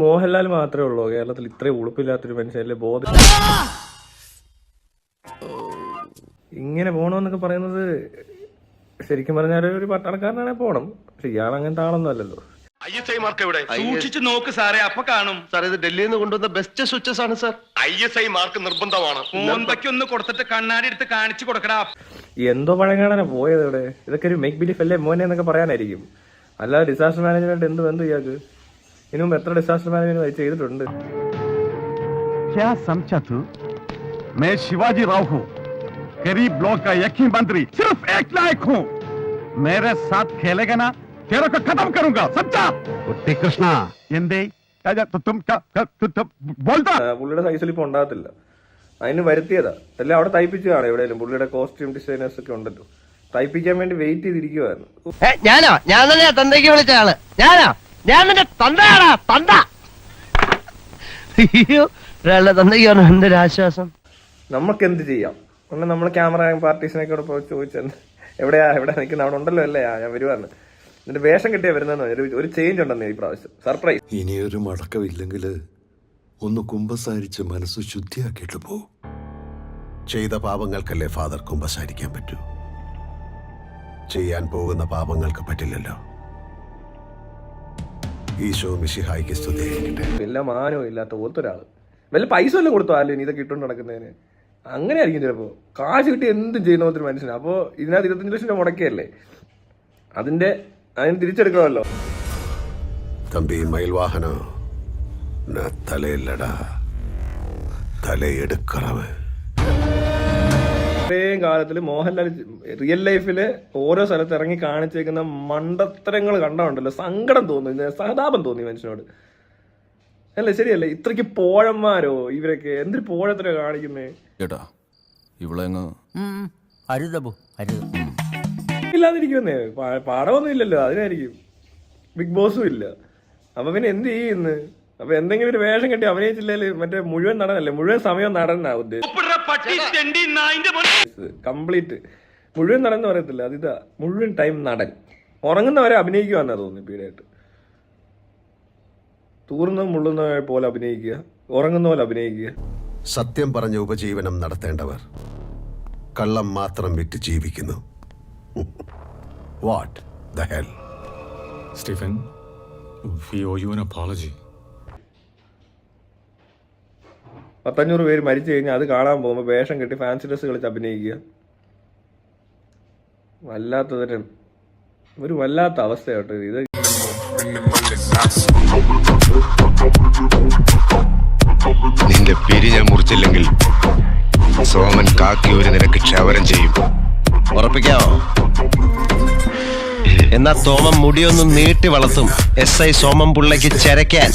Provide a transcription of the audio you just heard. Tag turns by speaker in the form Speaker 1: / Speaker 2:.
Speaker 1: മോഹൻലാൽ മാത്രമേ ഉള്ളൂ കേരളത്തിൽ ഇത്രയും ഉളുപ്പില്ലാത്തൊരു മനുഷ്യല്ലേ ബോധം ഇങ്ങനെ പോകണമെന്നൊക്കെ പറയുന്നത് ശരിക്കും പറഞ്ഞാൽ ഒരു പട്ടാളക്കാരനാണെ പോണം. പക്ഷെ ഇയാൾ അങ്ങനത്തെ ആളൊന്നും അല്ലല്ലോ.
Speaker 2: ഐ എസ് ഐ മാർക്ക് എവിടെ?
Speaker 3: സൂക്ഷിച്ചു നോക്ക് സാറേ അപ്പൊ കാണും.
Speaker 2: സാർ ഇത് ഡൽഹിയിൽ നിന്ന് കൊണ്ടുവന്ന ബെസ്റ്റ് സ്വിച്ചസ് ആണ് sir. I S I mark നിർബന്ധമാണ്.
Speaker 3: ഒന്ന് കൊടുത്തിട്ട് കണ്ണാടി എടുത്ത് കാണിച്ചു കൊടുക്കടാ.
Speaker 1: എന്തോ പഴങ്ങാടാനാ പോയത് ഇവിടെ. ഇതൊക്കെ ഒരു മേക്ക് ബിലീഫ് അല്ലേ മോനെ എന്നൊക്കെ പറയാനായിരിക്കും. അല്ലാതെ ഡിസാസ്റ്റർ മാനേജ്മെന്റ് എന്ത് ബന്ധു ഇയാൾക്ക്? ഇതിനു മുമ്പ് എത്ര ഡിസാസ്റ്റർ മാനേജ്മെന്റ് ചെയ്തിട്ടുണ്ട്
Speaker 4: क्या समझा तू मैं शिवाजी राव हूँ गरीब ब्लॉक का एक ही मंत्री सिर्फ एक लायक हूँ मेरे साथ खेलेगा ना तेरे को खत्म करूंगा समझा कुट्टी कृष्णा എന്തേ തും ബോൾതാ
Speaker 1: ആ, പുള്ളിയുടെ സൈസിൽ ഇപ്പൊ ഉണ്ടാകത്തില്ല അതിന് വരുത്തിയതാ എല്ലാം അവിടെ തയ്പ്പിച്ചു കാണാം എവിടെയെങ്കിലും പുള്ളിയുടെ കോസ്റ്റ്യൂം ഡിസൈനേഴ്സ് ഒക്കെ ഉണ്ടല്ലോ തയ്പ്പിക്കാൻ വേണ്ടി വെയിറ്റ് ചെയ്തിരിക്കുവായിരുന്നു
Speaker 5: ഏ, ഞാനോ ഞാൻ തന്നെയാ തന്തയ്ക്ക് വിളിച്ച ആള് ഞാനോ ഞാൻ നിന്റെ തന്തയാടാ തന്ത. അയ്യോ ഒരാളുടെ തന്തയ്ക്കാണ് എന്റെ ഒരു ആശ്വാസം?
Speaker 1: നമുക്ക് എന്ത് ചെയ്യാം? ഒന്ന് നമ്മൾ ക്യാമറ പാർട്ടീസിനൊക്കെ കൂടെ പോയി ചോദിച്ചെന്ന്. എവിടെയാ എവിടെ നിൽക്കുന്ന? അവിടെ ഉണ്ടല്ലോ അല്ലേ? ആ, ഞാൻ വരുവാന്ന് എന്നിട്ട് വേഷം കിട്ടിയാ വരുന്നതെന്ന് ഒരു- ഒരു ചേഞ്ച് ഉണ്ടെന്ന് ഈ പ്രാവശ്യം. സർപ്രൈസ്
Speaker 6: ഇനിയൊരു മടക്കമില്ലെങ്കിൽ ഒന്ന് കുമ്പസാരിച്ച് മനസ്സ് ശുദ്ധിയാക്കിയിട്ട് പോ.
Speaker 7: ചെയ്ത പാപങ്ങൾക്കല്ലേ ഫാദർ കുമ്പസാരിക്കാൻ പറ്റൂ? ചെയ്യാൻ പോകുന്ന പാപങ്ങൾക്ക് പറ്റില്ലല്ലോ. ഈശോ മിശിഹായിക്ക് സ്തുതിയായിരിക്കട്ടെ
Speaker 1: വല്ല മാനോ ഇല്ലാത്ത ഓർത്തൊരാൾ വല്ല പൈസ വല്ലതും കൊടുത്തോ? ആലും ഇതൊക്കെ ഇട്ടുകൊണ്ട് നടക്കുന്നതിന്. അങ്ങനെ ആയിരിക്കും ചിലപ്പോൾ കാശ് കിട്ടി എന്തും ചെയ്യുന്ന പോലത്തെ മനുഷ്യന്. അപ്പോൾ ഇതിനകത്ത് ഇരുപത്തഞ്ച് ലക്ഷം രൂപ മുടക്കിയല്ലേ? അതിന്റെ അതിന് തിരിച്ചെടുക്കണമല്ലോ.
Speaker 7: തമ്പി മയിൽവാഹന. ഞാൻ തലയില്ലടാ. തലയെടുക്കറവ്
Speaker 1: ഇത്രയും കാലത്തിൽ മോഹൻലാൽ റിയൽ ലൈഫിൽ ഓരോ സ്ഥലത്ത് ഇറങ്ങി കാണിച്ചേക്കുന്ന മണ്ടത്തരങ്ങൾ കണ്ടുണ്ടല്ലോ. സങ്കടം തോന്നി സഹതാപം തോന്നി മനുഷ്യനോട്. അല്ലേ? ശരിയല്ലേ? ഇത്രയ്ക്ക് പോഴന്മാരോ ഇവരൊക്കെ? എന്തൊരു പോഴത്തര കാണിക്കുന്നേ?
Speaker 8: കേട്ടോ ഇവിടെ
Speaker 1: ഇല്ലാതിരിക്കുന്നേ പാടമൊന്നും ഇല്ലല്ലോ. അതിനായിരിക്കും. ബിഗ് ബോസും ഇല്ല. അപ്പൊ പിന്നെ എന്ത് ചെയ്യുന്നു? അപ്പൊ എന്തെങ്കിലും ഒരു വേഷം കെട്ടി അഭിനയിച്ചില്ലെങ്കിൽ മറ്റേ മുഴുവൻ നടനല്ലേ? മുഴുവൻ സമയം നടനാ ഉദ്ദേശിച്ചത്. കംപ്ലീറ്റ്. മുഴുവൻ നടൻ എന്ന് പറയത്തില്ല അതിതാ മുഴുവൻ ടൈം നടൻ. ഉറങ്ങുന്നവരെ അഭിനയിക്കുവാന്നാ തോന്നുന്നു പീഡായിട്ട് തൂർന്ന മുള്ളുന്ന പോലെ അഭിനയിക്കുക. ഉറങ്ങുന്ന പോലെ അഭിനയിക്കുക.
Speaker 7: സത്യം പറഞ്ഞ ഉപജീവനം നടത്തേണ്ടവർ കള്ളം മാത്രം വിറ്റ് ജീവിക്കുന്നു. What the hell
Speaker 8: Stephen we owe you an apology.
Speaker 1: പത്തഞ്ഞൂറ് പേര് മരിച്ചു കഴിഞ്ഞാൽ അത് കാണാൻ പോകുമ്പോൾ വേഷം കെട്ടി ഫാൻസി ഡ്രസ് കളിച്ച് അഭിനയിക്കുക. വല്ലാത്തതരം. ഒരു വല്ലാത്ത അവസ്ഥയാട്ട് ഇത്.
Speaker 2: നിന്റെ പേര് ഞാൻ മുറിച്ചില്ലെങ്കിൽ സോമൻ കാക്കി ഒരു നിനക്ക് ക്ഷവരം ചെയ്യും.
Speaker 5: ഉറപ്പിക്കാവോ? എന്നാ തോമൻ മുടിയൊന്നും നീട്ടി വളർത്തും. എസ് ഐ സോമം പുള്ളയ്ക്ക് ചെരക്കാൻ.